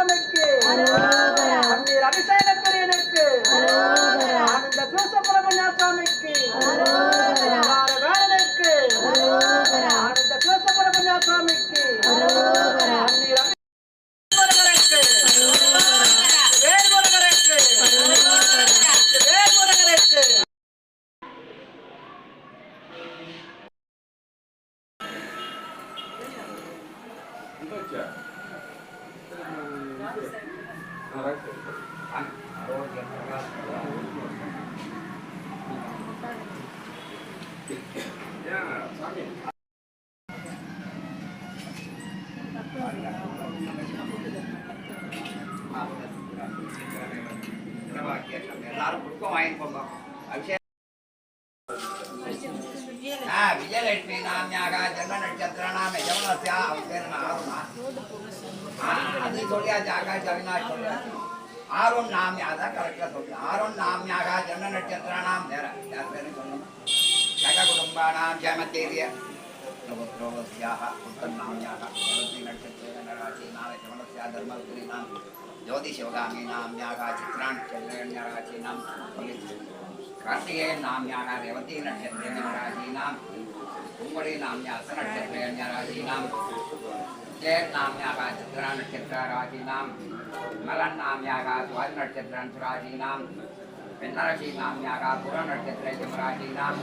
சுவாமிக்கு அம்மீர் அபிஷேக பிரியனுக்கு ஆனந்த சிவசுப்பிரமணிய சுவாமிக்கு எல்லாரும் புஷ்பம் வாங்கிட்டு போங்க அபிஷேகம் ஆ, விஜயலட்சுமி நாமியாக ஜென்ம ಪ್ರಣಾಮೆ ಜವನಸ್ಯ ಅವತೇರ್ಣ ಆರುಣ ಅದು சொல்லி ಜಾಗ ಜಗನ್ನ சொல்ற ஆரோன் நாமியாக தான் கரெக்டாக சொல்லு ஆரோன் நாமியாக ஜன்ன நட்சத்திரானாம் வேற யார் பேரும் சொல்லணும் ஜக குடும்பானாம் ஜமத்தேரிய புத்திரோகஸ்யாக புத்தநாமியாக பரதி நட்சத்திரேன ராசி நாம ஜமனஸ்யா தர்மபுரி நாம் ஜோதிஷ் யோகாமி நாமியாக சித்ரான் செல்வேண்ய ராசி நாம் சொல்லி कार्तिके नाम्याः रेवतीनक्षत्रे नराजीनां कुम्बरीनाम्यासनक्षत्रे नराजीनां चेर्नाम्याः चित्रानक्षत्रराजीनां मलन्नाम्याः द्वादनक्षत्रान्तराजीनां भिन्नरशीनाम्याः पुरनक्षत्रे चमराजीनां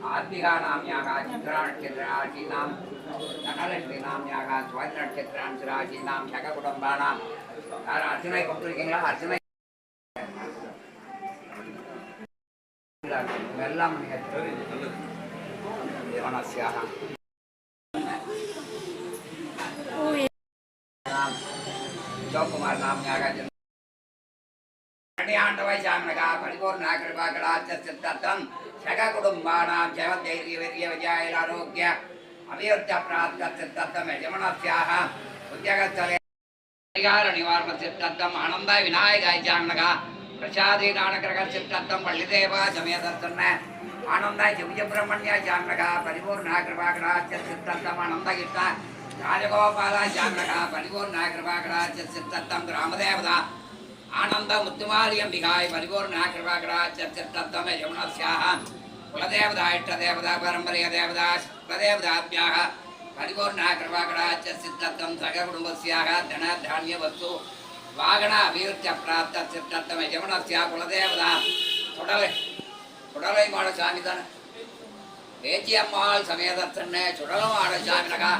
नाम्याः नक्षत्रेण्यराजीनाम् आत्मिका नाम्याः चित्रा नक्षत्रराजीनां धनलक्ष्मी नाम्याः स्वाति नक्षत्रांशराजीनां शककुटुम्बानां யாரும் அர்ச்சனை கொண்டிருக்கீங்களா அர்ச்சனை எல்லாம் தேவனஸ்யாக சிவகுமார் நாமியாக ஆண்டவாய் சாமனகா பரிபூர்ணா கிருபாகடாச்சத்தம் சக குடும்பானாம் ஜெவதைரிய வீரிய விஜயாய ஆரோக்கிய அபிவர்த்த பிராப்தத்தம் யஜமனஸ்யாக உத்தியகத்தலே அதிகார நிவாரண சித்தத்தம் ஆனந்த விநாயகாய் ஜானகா பிரசாதி நானகிரக சித்தத்தம் பள்ளிதேவா சமயதத்தன்ன ஆனந்த சிவசுப்பிரமணிய ஜானகா பரிபூர்ண கிருபாகராஜ சித்தத்தம் சித்தத்தம் கிராமதேவதா ஆனந்த முத்துமாரி அம்பிகாய் பரிபூர்ணா கிருபாகரா சத்தமே யமுனஸ்யாக குலதேவதா இட்ட தேவதா பரம்பரைய தேவதா குலதேவதாத்மியாக பரிபூர்ணா கிருபாகரா சித்தத்தம் சக குடும்பஸ்யாக தன தானிய வஸ்து. வாகன அபிவிருத்த பிராப்த சித்தத்தமே யமுனஸ்யா குலதேவதா. தொடலை தொடலை மாட சாமி தானே. வேச்சியம்மாள் சமேதத்தன்னு சுடலம் ஆட சாமினகா.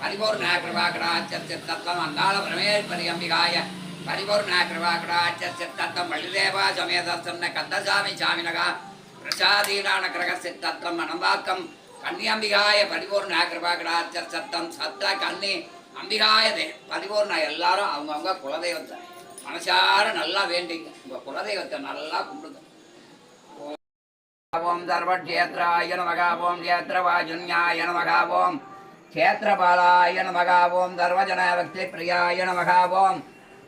பரிபூர்ணா கிருபாகரா சித்தத்தம் அந்தாள பிரமே பரியம்பிகாய பரிபூர்ண கிருபாகடாச்ச சித்தத்வம் வள்ளிதேவா சமேதத்தன்ன கந்தசாமி சாமினகா பிரசாதீனான கிரக சித்தத்வம் அனந்தாக்கம் கன்னியம்பிகாய பரிபூர்ண கிருபாகடாச்ச சத்தம் சத்த கன்னி அம்பிகாய தே எல்லாரும் அவங்கவுங்க குலதெய்வத்தை. மனசார நல்லா வேண்டிங்க. உங்க குலதெய்வத்தை நல்லா கும்பிடுங்க. ஓம் சர்வக்ஷேத்ராய நமக ஓம் க்ஷேத்திரவாஜுன்யாய நமக ஓம் க்ஷேத்திரபாலாய நமக ஓம் சர்வஜன பக்தி பிரியாய நமக ஓம்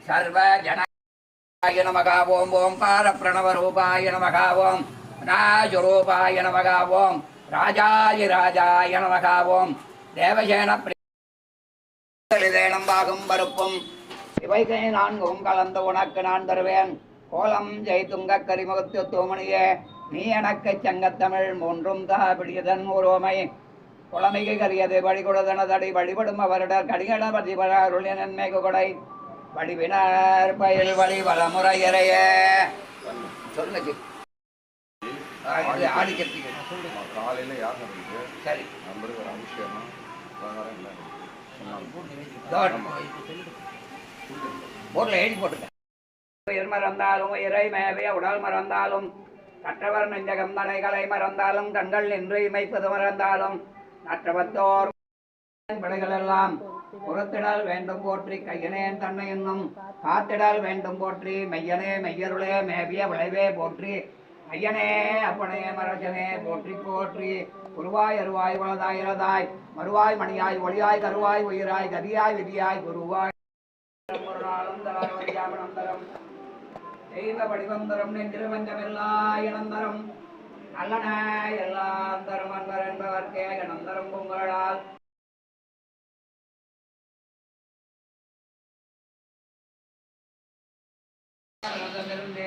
சர்வஜனாய நமக ஓம் ஓம் பார பிரணவ ரூபாய நமக ஓம் ராஜரூபாய நமக ஓம் ராஜாய ராஜாய நமக ஓம் தேவசேன பிரிதேனம் பாகும் பருப்பும். இவைகை நான்கும் கலந்த உனக்கு நான் தருவேன். கோலம் ஜெய்துங்க கரிமுகத்து தூமணியே நீ எனக்கு சங்கத்தமிழ் மூன்றும் தா பிடியதன் உருவமை குழமைக்கு கரியது வழிகொடுதனதடி வழிபடும் அவரிடர் கடிகள பதிவர அருளிய நன்மை கொடை வடிவினார் பயில் வழி வளமுறையறைய. சொல்லுங்க. காலையில் இருக்குது சரி. நம்மளுக்கு ஒரு அபிஷேகம். போர்டில் எழுதி போட்டுக்க. உயிர் மறந்தாலும் உயிரை மேவிய உடல் மறந்தாலும் கற்றவர் நெஞ்சகம் தனைகளை மறந்தாலும் கண்கள் நின்று இமைப்பது மறந்தாலும் நற்றவத்தோர் விடைகளெல்லாம் புறத்திடல் வேண்டும் போற்றி கையனேன் தன்னை என்னும். காத்திடல் வேண்டும் போற்றி மெய்யனே மெய்யருளே மேவிய விளைவே போற்றி. ஐயனே அப்பனே மரஜனே போற்றி போற்றி. குருவாய் அருவாய் வளதாய் இளதாய். மறுவாய் மணியாய் ஒளியாய் கருவாய் உயிராய் கதியாய் விதியாய் குருவாய். தெய்வ வடிவந்தரம் நெஞ்சிருவஞ்சமெல்லாம் இனந்தரம். நல்லன எல்லாம் தரும் அன்பர் என்பவர்க்கே இனந்தரம் பொங்கலால். அன்பே